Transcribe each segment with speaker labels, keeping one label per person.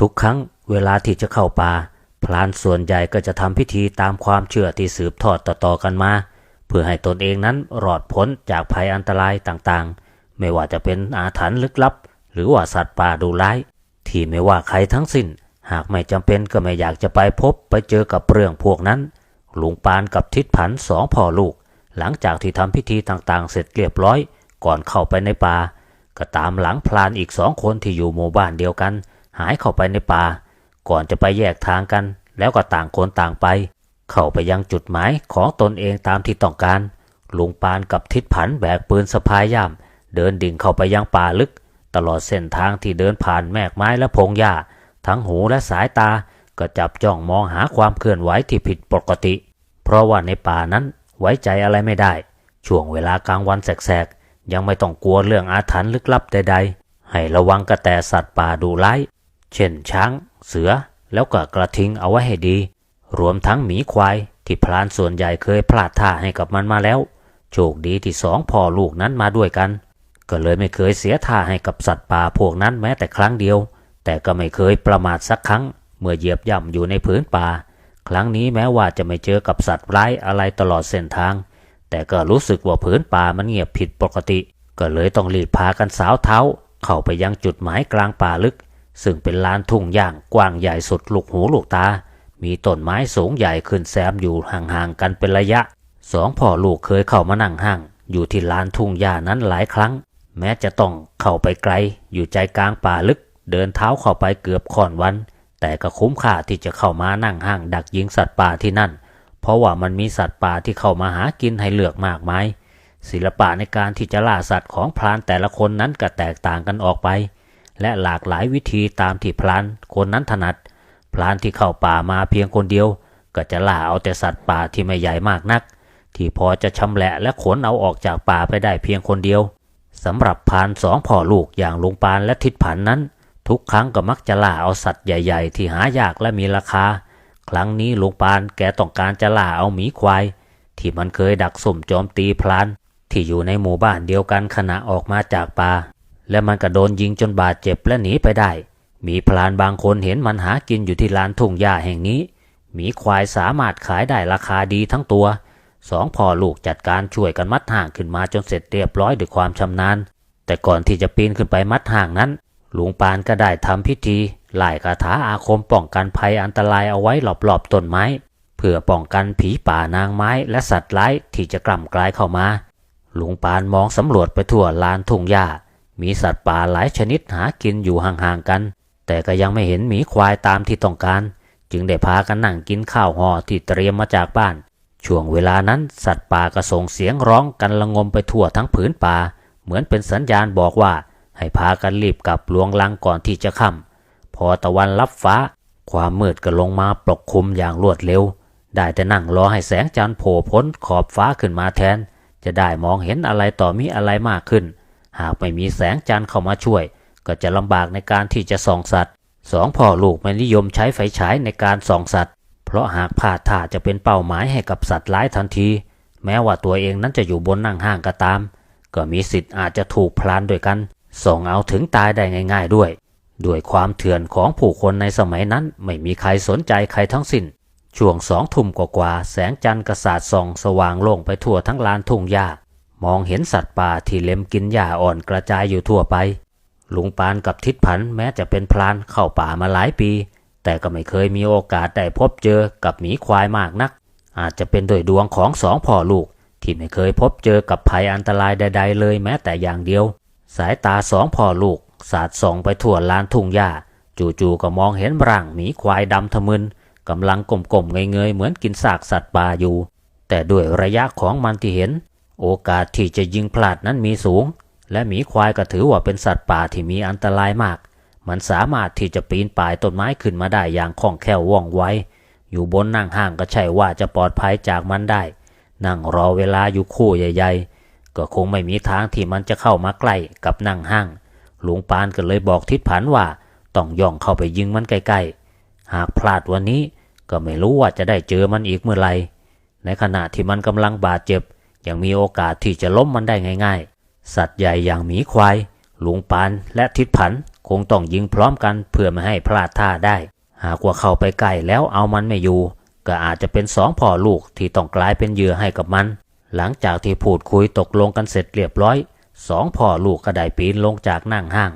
Speaker 1: ทุกครั้งเวลาที่จะเข้าป่าพรานส่วนใหญ่ก็จะทำพิธีตามความเชื่อที่สืบทอดต่อๆกันมา เพื่อให้ตนเองนั้นรอดพ้นจากภัยอันตรายต่างๆ ไม่ว่าจะเป็นอาถรรพ์ลึกลับ หรือว่าสัตว์ป่าดุร้าย ที่ไม่ว่าใครทั้งสิ้น หากไม่จำเป็นก็ไม่อยากจะไปพบไปเจอกับเรื่องพวกนั้นลุงปานกับทิศผันสองพ่อลูก หลังจากที่ทำพิธีต่างๆ เสร็จเรียบร้อย ก่อนเข้าไปในป่าก็ตามหลังพลานอีกสองคนที่อยู่หมู่บ้านเดียวกัน หายเข้าไปในป่า ก่อนจะไปแยกทางกัน แล้วก็ต่างคนต่างไป เข้าไปยังจุดหมายของตนเองตามที่ต้องการลุงปานกับทิศผันแบกปืนสะพายย่าม เดินดิ่งเข้าไปยังป่าลึก ตลอดเส้นทางที่เดินผ่านแมกไม้และพงหญ้า ทั้งหูและสายตาก็จับจ้องมองหาความเคลื่อนไหวที่ผิดปกติ เพราะว่าในป่านั้นไว้ใจอะไรไม่ได้ ช่วงเวลากลางวันแสกๆ ยังไม่ต้องกลัวเรื่องอาถรรพ์ลึกลับใดๆ ให้ระวังกระแตสัตว์ป่าดุร้าย เช่นช้าง เสือ แล้วก็กระทิงเอาไว้ให้ดี รวมทั้งหมีควายที่พรานส่วนใหญ่เคยพลาดท่าให้กับมันมาแล้ว โชคดีที่สองพ่อลูกนั้นมาด้วยกัน ก็เลยไม่เคยเสียท่าให้กับสัตว์ป่าพวกนั้นแม้แต่ครั้งเดียว แต่ก็ไม่เคยประมาทสักครั้ง เมื่อเหยียบย่ำอยู่ในพื้นป่า ครั้งนี้แม้ว่าจะไม่เจอกับสัตว์ร้ายอะไรตลอดเส้นทาง แต่ก็รู้สึกว่าพื้นป่ามันเงียบผิดปกติ ก็เลยต้องรีบพากันสาวเท้า เข้าไปยังจุดหมายกลางป่าลึก ซึ่งเป็นลานทุ่งย่างกว้างใหญ่สุดลูกหูลูกตา มีต้นไม้สูงใหญ่ขึ้นแซมอยู่ห่างๆกันเป็นระยะ สองพ่อลูกเคยเข้ามานั่งห้าง อยู่ที่ลานทุ่งหญ้านั้นหลายครั้ง แม้จะต้องเข้าไปไกล อยู่ใจกลางป่าลึก เดินเท้าเข้าไปเกือบค่อนวัน แต่ก็คุ้มค่าที่จะเข้ามานั่งห้างดักยิงสัตว์ป่าที่นั่น เพราะว่ามันมีสัตว์ป่าที่เข้ามาหากินให้เลือกมากมายศิลปะในการที่จะล่าสัตว์ของพรานแต่ละคนนั้นก็แตกต่างกันออกไป และหลากหลายวิธีตามที่พรานคนนั้นถนัดพรานที่เข้าป่ามาเพียงคนเดียว ก็จะล่าเอาแต่สัตว์ป่าที่ไม่ใหญ่มากนัก ที่พอจะชำแหละและขนเอาออกจากป่าไปได้เพียงคนเดียวสำหรับพานสองพ่อลูกอย่างลุงปานและทิดผันนั้น ทุกครั้งก็มักจะล่าเอาสัตว์ใหญ่ ๆ ที่หายากและมีราคา ครั้งนี้ลุงปานแกต้องการจะล่าเอาหมีควาย ที่มันเคยดักสุ่มโจมตีพรานที่อยู่ในหมู่บ้านเดียวกันขณะออกมาจากป่า และมันก็โดนยิงจนบาดเจ็บและหนีไปได้ มีพรานบางคนเห็นมันหากินอยู่ที่ลานทุ่งหญ้าแห่งนี้หมีควายสามารถขายได้ราคาดีทั้งตัว สองพ่อลูกจัดการช่วยกันมัดห่างขึ้นมาจนเสร็จเรียบร้อยด้วยความชำนาญ แต่ก่อนที่จะปีนขึ้นไปมัดห่างนั้นลุงปานก็ได้ทำพิธีไล่คาถาอาคมป้องกันภัยอันตรายเอาไว้รอบๆต้นไม้ เพื่อป้องกันผีป่านางไม้และสัตว์ร้ายที่จะกล่ำกลายเข้ามาลุงปานมองสำรวจไปทั่วลานทุ่งหญ้า มีสัตว์ป่าหลายชนิดหากินอยู่ห่างๆกัน แต่ก็ยังไม่เห็นหมีควายตามที่ต้องการ จึงได้พากันนั่งกินข้าวห่อที่เตรียมมาจากบ้าน ช่วงเวลานั้นสัตว์ป่าก็ส่งเสียงร้องกันระงมไปทั่วทั้งผืนป่า เหมือนเป็นสัญญาณบอกว่า ให้พากันรีบกลับลวงลังก่อนที่จะค่ำพอตะวันลับฟ้า ความมืดก็ลงมาปกคลุมอย่างรวดเร็ว ได้แต่นั่งรอให้แสงจันทร์โผล่พ้นขอบฟ้าขึ้นมาแทน จะได้มองเห็นอะไรต่อมีอะไรมากขึ้น หากไม่มีแสงจันทร์เข้ามาช่วย ก็จะลำบากในการที่จะส่องสัตว์สองพ่อลูกไม่นิยมใช้ไฟฉายในการส่องสัตว์ เพราะหากพลาดท่าจะเป็นเป้าหมายให้กับสัตว์ร้ายทันที แม้ว่าตัวเองนั้นจะอยู่บนนั่งห้างก็ตาม ก็มีสิทธิ์อาจจะถูกพลานด้วยกัน ส่งเอาถึงตายได้ง่าย ๆด้วย ด้วยความเถื่อนของผู้คนในสมัยนั้นไม่มีใครสนใจใครทั้งสิ้น ช่วงสองทุ่มกว่าๆแสงจันทร์กระสาดส่อง สว่างโล่งไปทั่วทั้งลานทุ่งหญ้า มองเห็นสัตว์ป่าที่เล็มกินหญ้าอ่อนกระจายอยู่ทั่วไป ลุงปานกับทิดผันแม้จะเป็นพลานเข้าป่ามาหลายปี แต่ก็ไม่เคยมีโอกาสได้พบเจอกับหมีควายมากนัก อาจจะเป็นโดยดวงของสองพ่อลูก ที่ไม่เคยพบเจอกับภัยอันตรายใด ๆ เลยแม้แต่อย่างเดียว สายตาสองพ่อลูก สาดส่องไปทั่วลานทุ่งหญ้า จู่ๆก็มองเห็นร่างหมีควายดำทะมึนกำลังก้มๆเงยๆเหมือนกินซากสัตว์ป่าอยู่ แต่ด้วยระยะของมันที่เห็น โอกาสที่จะยิงพลาดนั้นมีสูง และหมีควายก็ถือว่าเป็นสัตว์ป่าที่มีอันตรายมาก มันสามารถที่จะปีนป่ายต้นไม้ขึ้นมาได้อย่างคล่องแคล่วว่องไว อยู่บนนั่งห้างก็ใช่ว่าจะปลอดภัยจากมันได้ นั่งรอเวลาอยู่คู่ใหญ่ ๆ ก็คงไม่มีทางที่มันจะเข้ามาใกล้กับนั่งห้าง หลวงปานก็เลยบอกทิศผันว่าต้องย่องเข้าไปยิงมันใกล้ๆ หากพลาดวันนี้ก็ไม่รู้ว่าจะได้เจอมันอีกเมื่อไหร่ ในขณะที่มันกำลังบาดเจ็บ ยังมีโอกาสที่จะล้มมันได้ง่ายๆ สัตว์ใหญ่อย่างหมีควายลุงปานและทิดผันคงต้องยิงพร้อมกันเพื่อไม่ให้พลาดท่าได้ หากว่าเข้าไปใกล้แล้วเอามันไม่อยู่ ก็อาจจะเป็นสองพ่อลูกที่ต้องกลายเป็นเหยื่อให้กับมัน หลังจากที่พูดคุยตกลงกันเสร็จเรียบร้อยสองพ่อลูกก็ได้ปีนลงจากนั่งห้าง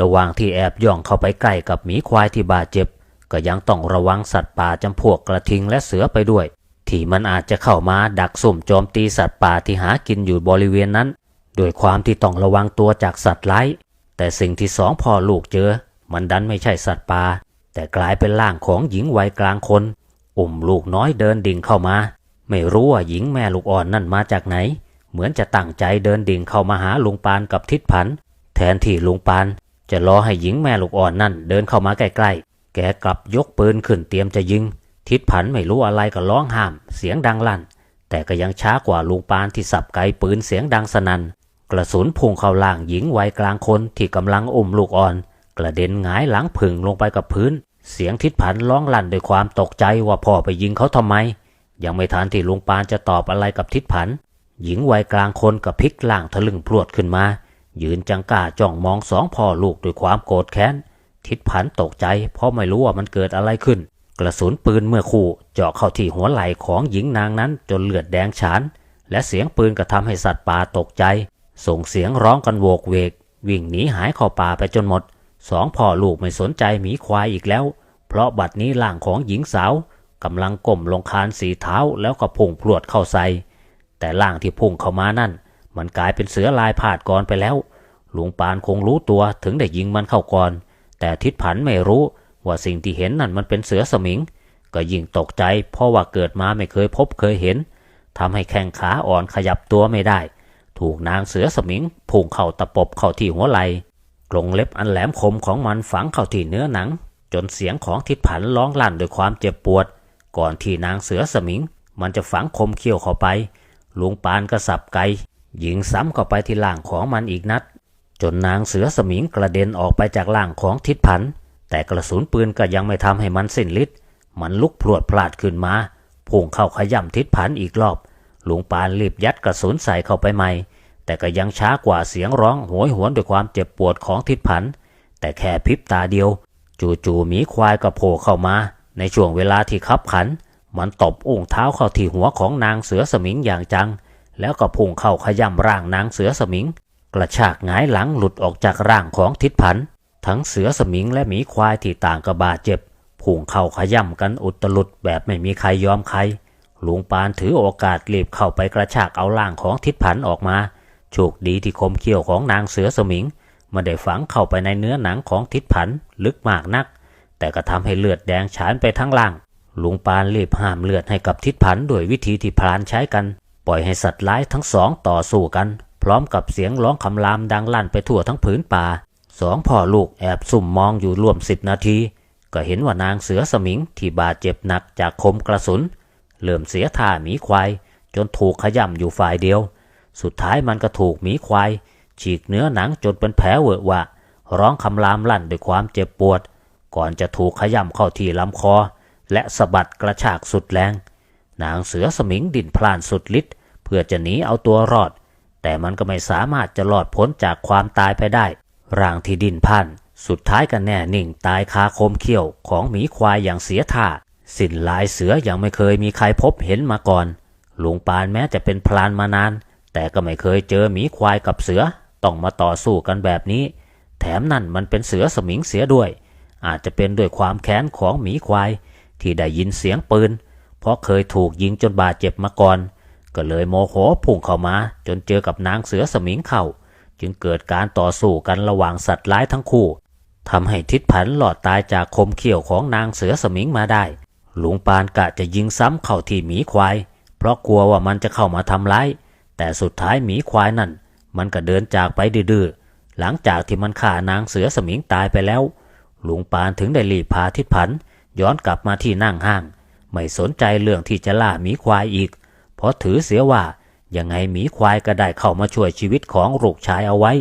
Speaker 1: ระหว่างที่แอบย่องเข้าไปใกล้กับหมีควายที่บาดเจ็บ ก็ยังต้องระวังสัตว์ป่าจำพวกกระทิงและเสือไปด้วย ที่มันอาจจะเข้ามาดักสุ่มโจมตีสัตว์ป่าที่หากินอยู่บริเวณนั้นด้วยความที่ต้องระวังตัวจากสัตว์ร้ายแต่สิ่งที่สองพ่อลูกเจอ มันดันไม่ใช่สัตว์ป่าแต่กลายเป็นร่างของหญิงวัยกลางคน อุ้มลูกน้อยเดินดิ่งเข้ามา ไม่รู้ว่าหญิงแม่ลูกอ่อนนั่นมาจากไหน เหมือนจะตั้งใจเดินดิ่งเข้ามาหาลุงปานกับทิดผัน แทนที่ลุงปานจะรอให้หญิงแม่ลูกอ่อนนั่นเดินเข้ามาใกล้ๆ แกกลับยกปืนขึ้นเตรียมจะยิง ทิดผันไม่รู้อะไรก็ร้องห้าม เสียงดังลั่น แต่ก็ยังช้ากว่าลุงปานที่สับไกปืนเสียงดังสนัน่นกระสุนพุ่งเข้าล่างหญิงวัยกลางคนที่กำลังอุ้มลูกอ่อน กระเด็นหงายหลังผึ่งลงไปกับพื้น เสียงทิดผันร้องลั่นด้วยความตกใจว่าพ่อไปยิงเขาทำไม ยังไม่ทันที่ลุงปานจะตอบอะไรกับทิดผัน หญิงวัยกลางคนกับพลิกล่างทะลึ่งพรวดขึ้นมา ยืนจังก้าจ้องมองสองพ่อลูกด้วยความโกรธแค้น ทิดผันตกใจเพราะไม่รู้ว่ามันเกิดอะไรขึ้น กระสุนปืนเมื่อคู่เจาะเข้าที่หัวไหล่ของหญิงนางนั้นจนเลือดแดงฉาน และเสียงปืนก็ทำให้สัตว์ป่าตกใจ ส่งเสียงร้องกันโวกเวก วิ่งหนีหายเข้าป่าไปจนหมด สองพ่อลูกไม่สนใจหมีควายอีกแล้ว เพราะบัดนี้ร่างของหญิงสาวกำลังก้มลงคานสีเท้าแล้วก็พุ่งพรวดเข้าใส่ แต่ร่างที่พุ่งเข้ามานั่น มันกลายเป็นเสือลายผาดก่อนไปแล้ว หลุงปานคงรู้ตัวถึงได้ยิงมันเข้าก่อน แต่ทิดผันไม่รู้ ว่าสิ่งที่เห็นนั่นมันเป็นเสือสมิง ก็ยิ่งตกใจ เพราะว่าเกิดมาไม่เคยพบเคยเห็นทำให้แข้งขาอ่อนขยับตัวไม่ได้ ถูกนางเสือสมิงพุ่งเข้าตะปบเข้าที่หัวไหล่กรงเล็บอันแหลมคมของมันฝังเข้าที่เนื้อหนัง จนเสียงของทิดผันร้องลั่นด้วยความเจ็บปวด ก่อนที่นางเสือสมิง มันจะฝังคมเขี้ยวเข้าไปลุงปานก็สับไกยิงซ้ำเข้าไปที่ล่างของมันอีกนัด จนนางเสือสมิงกระเด็นออกไปจากล่างของทิดผัน แต่กระสุนปืนก็ยังไม่ทำให้มันสิ้นฤทธิ์มันลุกพรวดพลาดขึ้นมาพุ่งเข้าขย่ำทิดผันอีกรอบ หลุงปานรีบยัดกระสุนใส่เข้าไปใหม่ แต่ก็ยังช้ากว่าเสียงร้องโหยหวนด้วยความเจ็บปวดของทิดผัน แต่แค่พริบตาเดียว จู่ๆหมีควายก็โผล่เข้ามา ในช่วงเวลาที่คับขัน มันตบอุ้งเท้าเข้าที่หัวของนางเสือสมิงอย่างจัง แล้วก็พุ่งเข้าขย่ำร่างนางเสือสมิง กระชากหงายหลังหลุดออกจากร่างของทิดผัน ทั้งเสือสมิงและหมีควายที่ต่างกระบาดเจ็บพุ่งเข้าขย่ำกันอุตลุดแบบไม่มีใครยอมใครลุงปานถือโอกาสรีบเข้าไปกระชากเอาร่างของทิดผันออกมาโชคดีที่คมเขี้ยวของนางเสือสมิงไม่ได้ฝังเข้าไปในเนื้อหนังของทิดผันลึกมากนัก แต่ก็ทำให้เลือดแดงฉานไปทั้งล่างลุงปานรีบห้ามเลือดให้กับทิดผันด้วยวิธีที่พลานใช้กัน ปล่อยให้สัตว์ร้ายทั้งสองต่อสู้กัน พร้อมกับเสียงร้องคำรามดังลั่นไปทั่วทั้งผืนป่า สองพ่อลูกแอบสุ่มมองอยู่ร่วมสิบนาที ก็เห็นว่านางเสือสมิงที่บาดเจ็บหนักจากคมกระสุน เริ่มเสียท่าหมีควาย จนถูกขย่ำอยู่ฝ่ายเดียว สุดท้ายมันก็ถูกหมีควาย ฉีกเนื้อหนังจนเป็นแผลเวอะวะ ร้องคำรามลั่นด้วยความเจ็บปวด ก่อนจะถูกขย่ำเข้าที่ลำคอ และสะบัดกระชากสุดแรง นางเสือสมิงดิ่นพล่านสุดฤทธิ์เพื่อจะหนีเอาตัวรอด แต่มันก็ไม่สามารถจะรอดพ้นจากความตายไปได้ ร่างที่ดิ้นพันสุดท้ายก็แน่นิ่งตายคาคมเขี้ยวของหมีควายอย่างเสียท่า สิ้นลายเสืออย่างไม่เคยมีใครพบเห็นมาก่อนหลวงปานแม้จะเป็นพลานมานาน แต่ก็ไม่เคยเจอหมีควายกับเสือต้องมาต่อสู้กันแบบนี้ แถมนั่นมันเป็นเสือสมิงเสียด้วย อาจจะเป็นด้วยความแค้นของหมีควาย ที่ได้ยินเสียงปืน เพราะเคยถูกยิงจนบาดเจ็บมาก่อน ก็เลยโมโหพุ่งเข้ามาจนเจอกับนางเสือสมิงเข้า จึงเกิดการต่อสู้กันระหว่างสัตว์ร้ายทั้งคู่ทำให้ทิดผันหลอดตายจากคมเขี้ยวของนางเสือสมิงมาได้ หลวงปานกะจะยิงซ้ำเข้าที่หมีควาย เพราะกลัวว่ามันจะเข้ามาทำร้าย แต่สุดท้ายหมีควายนั่น มันก็เดินจากไปดื้อหลังจากที่มันฆ่านางเสือสมิงตายไปแล้ว หลวงปานถึงได้รีบพาทิดผัน ย้อนกลับมาที่นั่งห้าง ไม่สนใจเรื่องที่จะล่าหมีควายอีก เพราะถือเสียว่า ยังไงหมีควายก็ได้เข้ามาช่วยชีวิตของลูกชายเอาไว้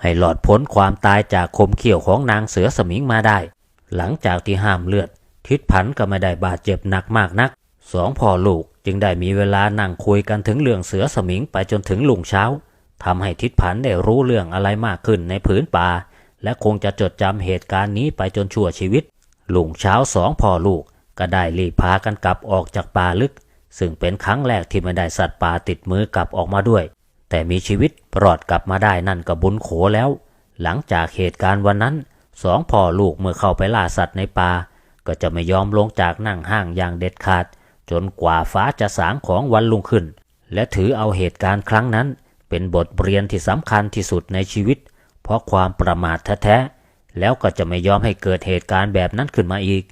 Speaker 1: ให้หลอดพ้นความตายจากคมเขี้ยวของนางเสือสมิงมาได้ หลังจากที่ห้ามเลือด ทิดผันก็ไม่ได้บาดเจ็บหนักมากนัก สองพ่อลูกจึงได้มีเวลานั่งคุยกันถึงเรื่องเสือสมิงไปจนถึงลุงเช้าทำให้ทิดผันได้รู้เรื่องอะไรมากขึ้นในผืนป่า และคงจะจดจำเหตุการณ์นี้ไปจนชั่วชีวิตลุงเช้าสองพ่อลูกก็ได้รีบพากันกลับออกจากป่าลึก ซึ่งเป็นครั้งแรกที่ไม่ได้สัตว์ป่าติดมือกลับออกมาด้วย แต่มีชีวิตรอดกลับมาได้นั่นก็บุญโขแล้ว หลังจากเหตุการณ์วันนั้นสองพ่อลูกเมื่อเข้าไปล่าสัตว์ในป่าก็จะไม่ยอมลงจากนั่งห้างอย่างเด็ดขาด จนกว่าฟ้าจะสางของวันลุงขึ้น และถือเอาเหตุการณ์ครั้งนั้น เป็นบทเรียนที่สำคัญที่สุดในชีวิต เพราะความประมาทแท้ๆแล้วก็จะไม่ยอมให้เกิดเหตุการณ์แบบนั้นขึ้นมาอีก